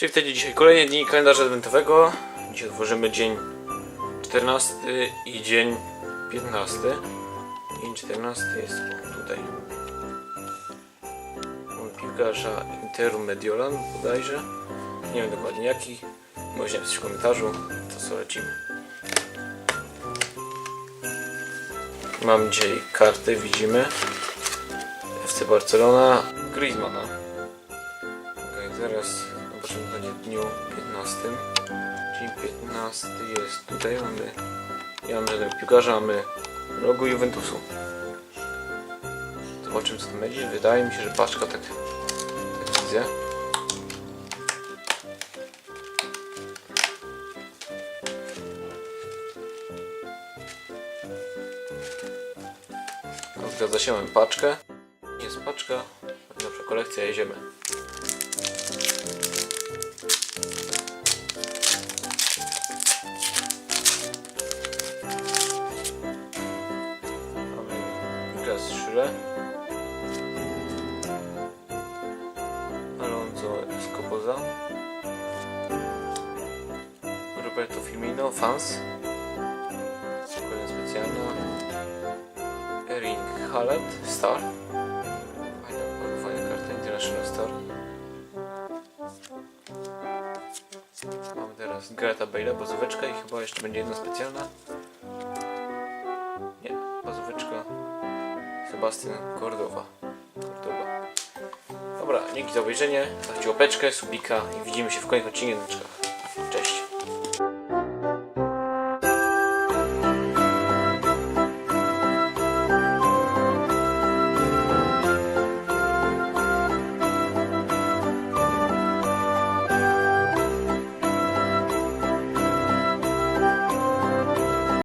Czyli wtedy dzisiaj kolejny dni kalendarza adwentowego. Dzisiaj otworzymy dzień 14 i dzień 15. Dzień 14 jest tutaj. Mamy piłkarza Interu Mediolan bodajże. Nie wiem dokładnie jaki. Możecie napisać w komentarzu. To co lecimy. Mam dzisiaj kartę, widzimy. FC Barcelona, Griezmana. Okej, zaraz będzie w dniu 15. Dzień 15 jest tutaj, mamy... Żadnego piłkarza, mamy logo Juventusu. Zobaczymy co to będzie. Wydaje mi się, że paczka tak, tak widzę. No, Zgadza się, mamy paczkę. Jest paczka, nasza kolekcja, jedziemy. Niklas Schüle. Alonso Escoboza. Roberto Firmino, fans. Kolejna specjalna. Erling Haaland, Star. Fajna, fajna karta, International Star. Mamy teraz Gareta Bale'a, bazóweczka i chyba jeszcze będzie jedna specjalna. Nie. Sebastian Cordowa. Cordoba. Dobra, dzięki za obejrzenie. Zostawcie łapeczkę, subika i widzimy się w kolejnych odcinkach.